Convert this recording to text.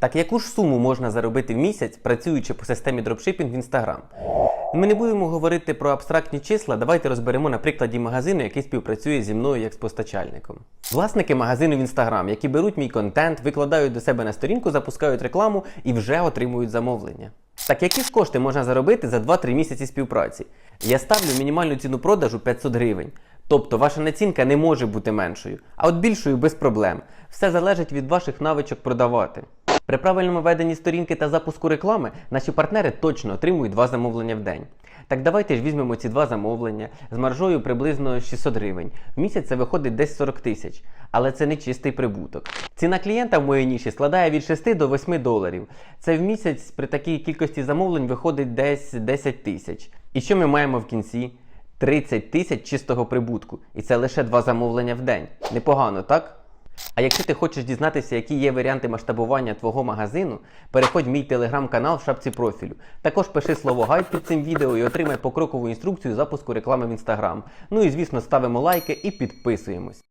Так яку ж суму можна заробити в місяць, працюючи по системі дропшипінг в Instagram? Ми не будемо говорити про абстрактні числа, давайте розберемо на прикладі магазину, який співпрацює зі мною як з постачальником. Власники магазину в Instagram, які беруть мій контент, викладають до себе на сторінку, запускають рекламу і вже отримують замовлення. Так які ж кошти можна заробити за 2-3 місяці співпраці? Я ставлю мінімальну ціну продажу 500 гривень. Тобто ваша націнка не може бути меншою, а от більшою без проблем. Все залежить від ваших навичок продавати. При правильному веденні сторінки та запуску реклами наші партнери точно отримують два замовлення в день. Так давайте ж візьмемо ці два замовлення з маржою приблизно 600 гривень. В місяць це виходить десь 40 тисяч. Але це не чистий прибуток. Ціна клієнта в моїй ніші складає від 6 до 8 доларів. Це в місяць при такій кількості замовлень виходить десь 10 тисяч. І що ми маємо в кінці? 30 тисяч чистого прибутку. І це лише два замовлення в день. Непогано, так? А якщо ти хочеш дізнатися, які є варіанти масштабування твого магазину, переходь в мій телеграм-канал в шапці профілю. Також пиши слово гайд під цим відео і отримай покрокову інструкцію запуску реклами в інстаграм. Ну і звісно ставимо лайки і підписуємось.